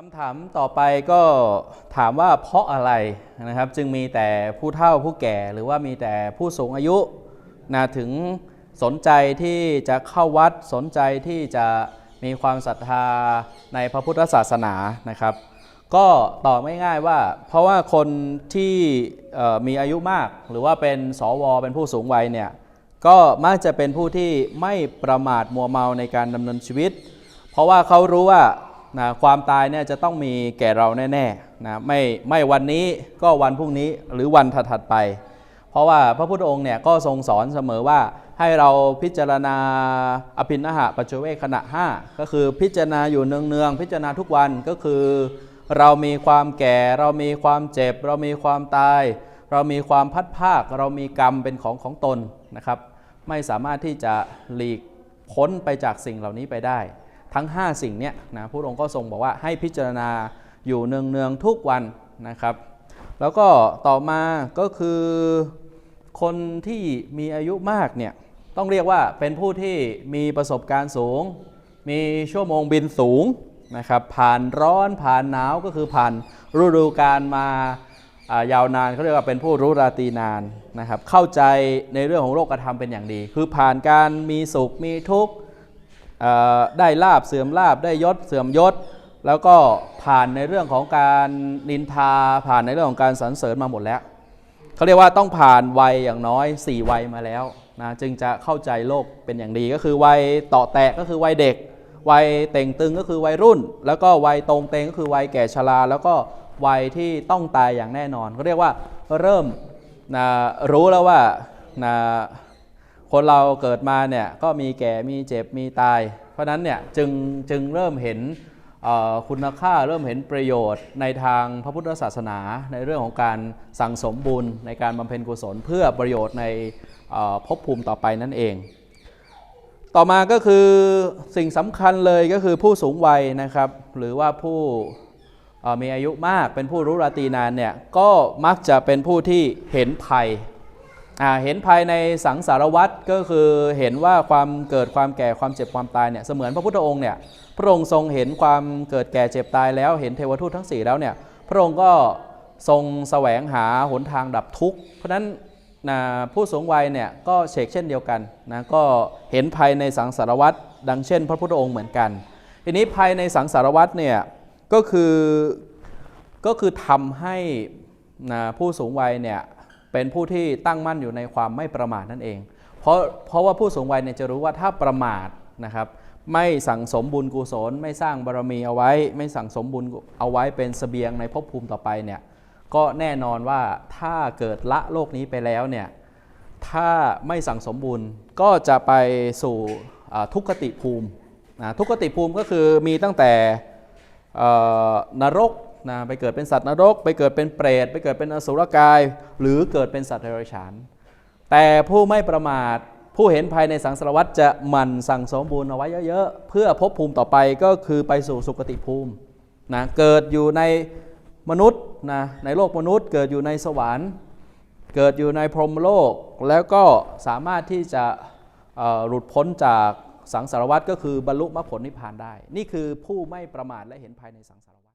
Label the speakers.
Speaker 1: คำถามต่อไปก็ถามว่าเพราะอะไรนะครับ จึงมีแต่ผู้เฒ่าผู้แก่หรือว่ามีแต่ผู้สูงอายุนะถึงสนใจที่จะเข้าวัดสนใจที่จะมีความศรัทธาในพระพุทธศาสนานะครับ ก็ตอบง่ายๆว่า เพราะว่าคนที่มีอายุมาก หรือว่าเป็นสวเป็นผู้สูงวัยเนี่ยก็มักจะเป็นผู้ที่ไม่ประมาทมัวเมาในการดำเนินชีวิต เพราะว่าเขารู้ว่า นะความตายเนี่ยจะต้องมีแก่เราแน่ๆนะไม่ไม่วันนี้ก็วันพรุ่งนี้หรือวันถัดๆไป เพราะว่าพระพุทธองค์เนี่ยก็ทรงสอนเสมอว่าให้เราพิจารณาอภินหะปัจเจเวคขณะ 5 ก็คือพิจารณาอยู่เนืองๆพิจารณาทุกวันก็คือ เรามีความแก่เรามีความเจ็บ เรามีความตาย เรามีความพัดภาค เรามีกรรมเป็นของของตนนะครับ ไม่สามารถที่จะหลีกพ้นไปจากสิ่งเหล่านี้ไปได้ ทั้ง 5 สิ่งเนี้ยนะพระองค์ก็ทรงบอกว่าให้พิจารณาอยู่เนืองๆทุกวันนะครับ แล้วก็ต่อมาก็คือคนที่มีอายุมากเนี่ยต้องเรียกว่าเป็นผู้ที่มีประสบการณ์สูง มีชั่วโมงบินสูงนะครับผ่านร้อนผ่านหนาวก็คือผ่านฤดูกาลมาายาวนานเขาเรียกว่าเป็นผู้รู้ราตรีนานนะครับเข้าใจในเรื่องของโลกธรรมเป็นอย่างดี คือผ่านการมีสุขมีทุกข์ ได้ลาบเสื่อมลาบได้ยศเสื่อมยศ แล้วก็ผ่านในเรื่องของการนินทาผ่านในเรื่องของการสรรเสริญมาหมดแล้วเขาเรียกว่าต้องผ่านวัยอย่างน้อย 4 วัยมาแล้วนะจึงจะเข้าใจโลกเป็นอย่างดีก็คือวัยต่อแตะก็คือวัยเด็ก วัยเต่งตึงก็คือวัยรุ่น แล้วก็วัยตรงเตงก็คือวัยแก่ชราแล้วก็วัยที่ต้องตายอย่างแน่นอนเขาเรียกว่าเริ่มนะรู้แล้วว่านะ คนเราเกิดมาเนี่ยก็มีแก่มีเจ็บมีตาย เพราะนั้นเนี่ยจึงจึงเริ่มเห็นคุณค่าเริ่มเห็นประโยชน์ในทางพระพุทธศาสนาในเรื่องของการสั่งสมบุญในการบำเพ็ญกุศลเพื่อประโยชน์ในภพภูมิต่อไปนั่นเอง ต่อมาก็คือสิ่งสำคัญเลยก็คือผู้สูงวัยนะครับ หรือว่าผู้มีอายุมากเป็นผู้รู้ราตีนานเนี่ยก็มักจะเป็นผู้ที่เห็นภัย เห็นภายในสังสารวัตรก็คือเห็นว่าความเกิดความแก่ความเจ็บความตายเนี่ยเสมือนพระพุทธองค์เนี่ยพระองค์ทรงเห็นความเกิดแก่เจ็บตายแล้วเห็นเทวทูตทั้ง 4 แล้วเนี่ยพระองค์ก็ทรงแสวงหาหนทางดับทุกข์ เพราะฉะนั้นนะผู้สูงวัยเนี่ยก็เชกเช่นเดียวกันนะก็เห็นภายในสังสารวัตรดังเช่น พระพุทธองค์เหมือนกัน ทีนี้ภายในสังสารวัตรเนี่ยก็คือก็คือทำให้นะผู้สูงวัยเนี่ย เป็นผู้ที่ตั้งมั่นอยู่ในความไม่ประมาทนั่นเอง เพราะเพราะว่าผู้สูงวัยเนี่ยจะรู้ว่าถ้าประมาทนะครับไม่สั่งสมบุญกุศล ไม่สร้างบารมีเอาไว้ ไม่สั่งสมบุญเอาไว้เป็นเสบียงในภพภูมิต่อไปเนี่ยก็แน่นอนว่าถ้าเกิดละโลกนี้ไปแล้วเนี่ยถ้าไม่สั่งสมบุญก็จะไปสู่ทุกขติภูมินะทุกขติภูมิก็คือมีตั้งแต่นรก นะไปเกิดเป็นสัตว์นรก ไปเกิดเป็นเปรตไปเกิดเป็นอสุรกาย หรือเกิดเป็นสัตว์เดรัจฉาน แต่ผู้ไม่ประมาทผู้เห็นภายในสังสารวัฏจะหมั่นสั่งสมบุญเอาไว้เยอะๆ เพื่อภพภูมิต่อไปก็คือไปสู่สุคติภูมินะเกิดอยู่ในมนุษย์นะในโลกมนุษย์ เกิดอยู่ในสวรรค์ เกิดอยู่ในพรหมโลก แล้วก็สามารถที่จะหลุดพ้นจากสังสารวัฏก็คือบรรลุมรรคผลนิพพานได้ นี่คือผู้ไม่ประมาทและเห็นภายในสังสารวัฏ